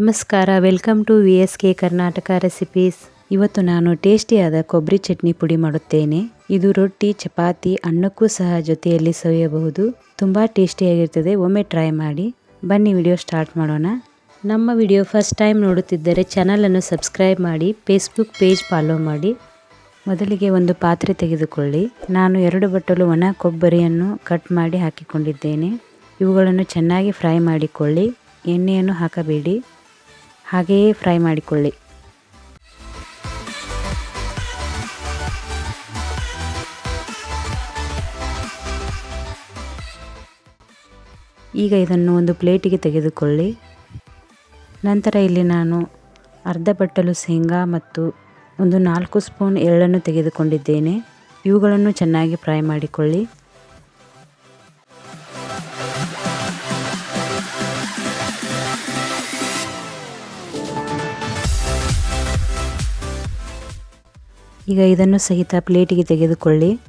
ನಮಸ್ಕಾರ, welcome to V S K Karnataka recipes. ಇವತ್ತು ನಾನು ಟೇಸ್ಟಿಯಾದ ಕೊಬ್ಬರಿ ಚಟ್ನಿ ಪುಡಿ ಮಾಡುತ್ತೇನೆ. ಇದು ರೊಟ್ಟಿ, ಚಪಾತಿ, ಅನ್ನಕ್ಕೂ ಸಹ ಜೊತೆಯಲ್ಲಿ ಸವಿಯಬಹುದು. ತುಂಬ ಟೇಸ್ಟಿಯಾಗಿರ್ತದೆ. ಒಮ್ಮೆ ಟ್ರೈ ಮಾಡಿ. ಬನ್ನಿ, ವಿಡಿಯೋ ಸ್ಟಾರ್ಟ್ ಮಾಡೋಣ. ನಮ್ಮ ವಿಡಿಯೋ ಫಸ್ಟ್ ಟೈಮ್ ನೋಡುತ್ತಿದ್ದರೆ ಚಾನಲನ್ನು ಸಬ್ಸ್ಕ್ರೈಬ್ ಮಾಡಿ, ಫೇಸ್ಬುಕ್ ಪೇಜ್ ಫಾಲೋ ಮಾಡಿ. ಮೊದಲಿಗೆ ಒಂದು ಪಾತ್ರೆ ತೆಗೆದುಕೊಳ್ಳಿ. ನಾನು ಎರಡು ಬಟ್ಟಲು ಒಣ ಕೊಬ್ಬರಿಯನ್ನು ಕಟ್ ಮಾಡಿ ಹಾಕಿಕೊಂಡಿದ್ದೇನೆ. ಇವುಗಳನ್ನು ಚೆನ್ನಾಗಿ ಫ್ರೈ ಮಾಡಿಕೊಳ್ಳಿ. ಎಣ್ಣೆಯನ್ನು ಹಾಕಬೇಡಿ. ಹಾಗೆಯೇ ಫ್ರೈ ಮಾಡಿಕೊಳ್ಳಿ. ಈಗ ಇದನ್ನು ಒಂದು ಪ್ಲೇಟಿಗೆ ತೆಗೆದುಕೊಳ್ಳಿ. ನಂತರ ಇಲ್ಲಿ ನಾನು ಅರ್ಧ ಬಟ್ಟಲು ಶೇಂಗಾ ಮತ್ತು ಒಂದು ನಾಲ್ಕು ಸ್ಪೂನ್ ಎಳ್ಳನ್ನು ತೆಗೆದುಕೊಂಡಿದ್ದೇನೆ. ಇವುಗಳನ್ನು ಚೆನ್ನಾಗಿ ಫ್ರೈ ಮಾಡಿಕೊಳ್ಳಿ. ಈಗ ಇದನ್ನು ಸಹಿತ ಪ್ಲೇಟಿಗೆ ತೆಗೆದುಕೊಳ್ಳಿ.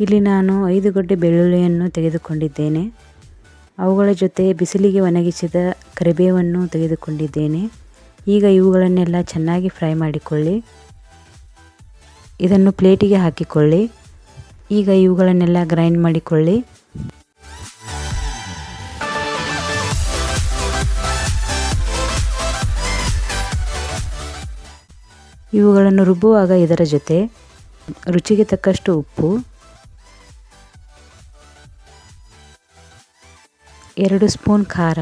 ಇಲ್ಲಿ ನಾನು ಐದು ಗಡ್ಡೆ ಬೆಳ್ಳುಳ್ಳಿಯನ್ನು ತೆಗೆದುಕೊಂಡಿದ್ದೇನೆ. ಅವುಗಳ ಜೊತೆ ಬಿಸಿಲಿಗೆ ಒಣಗಿಸಿದ ಕರಿಬೇವನ್ನು ತೆಗೆದುಕೊಂಡಿದ್ದೇನೆ. ಈಗ ಇವುಗಳನ್ನೆಲ್ಲ ಚೆನ್ನಾಗಿ ಫ್ರೈ ಮಾಡಿಕೊಳ್ಳಿ. ಇದನ್ನು ಪ್ಲೇಟಿಗೆ ಹಾಕಿಕೊಳ್ಳಿ. ಈಗ ಇವುಗಳನ್ನೆಲ್ಲ ಗ್ರೈಂಡ್ ಮಾಡಿಕೊಳ್ಳಿ. ಇವುಗಳನ್ನು ರುಬ್ಬುವಾಗ ಇದರ ಜೊತೆ ರುಚಿಗೆ ತಕ್ಕಷ್ಟು ಉಪ್ಪು, ಎರಡು ಸ್ಪೂನ್ ಖಾರ,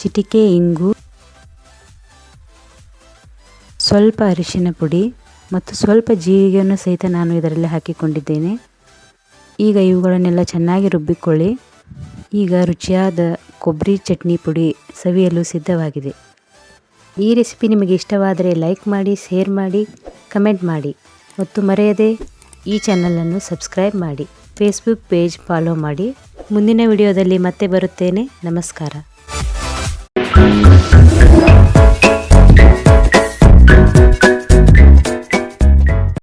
ಚಿಟಿಕೆ ಇಂಗು, ಸ್ವಲ್ಪ ಅರಿಶಿನ ಪುಡಿ ಮತ್ತು ಸ್ವಲ್ಪ ಜೀರಿಗೆಯನ್ನು ಸಹಿತ ನಾನು ಇದರಲ್ಲಿ ಹಾಕಿಕೊಂಡಿದ್ದೇನೆ. ಈಗ ಇವುಗಳನ್ನೆಲ್ಲ ಚೆನ್ನಾಗಿ ರುಬ್ಬಿಕೊಳ್ಳಿ. ಈಗ ರುಚಿಯಾದ ಕೊಬ್ಬರಿ ಚಟ್ನಿ ಪುಡಿ ಸವಿಯಲು ಸಿದ್ಧವಾಗಿದೆ. ಈ ರೆಸಿಪಿ ನಿಮಗೆ ಇಷ್ಟವಾದರೆ ಲೈಕ್ ಮಾಡಿ, ಶೇರ್ ಮಾಡಿ, ಕಮೆಂಟ್ ಮಾಡಿ ಮತ್ತು ಮರೆಯದೆ ಈ ಚಾನಲನ್ನು ಸಬ್ಸ್ಕ್ರೈಬ್ ಮಾಡಿ. ಫೇಸ್ಬುಕ್ ಪೇಜ್ ಫಾಲೋ ಮಾಡಿ. ಮುಂದಿನ ವಿಡಿಯೋದಲ್ಲಿ ಮತ್ತೆ ಬರುತ್ತೇನೆ. ನಮಸ್ಕಾರ.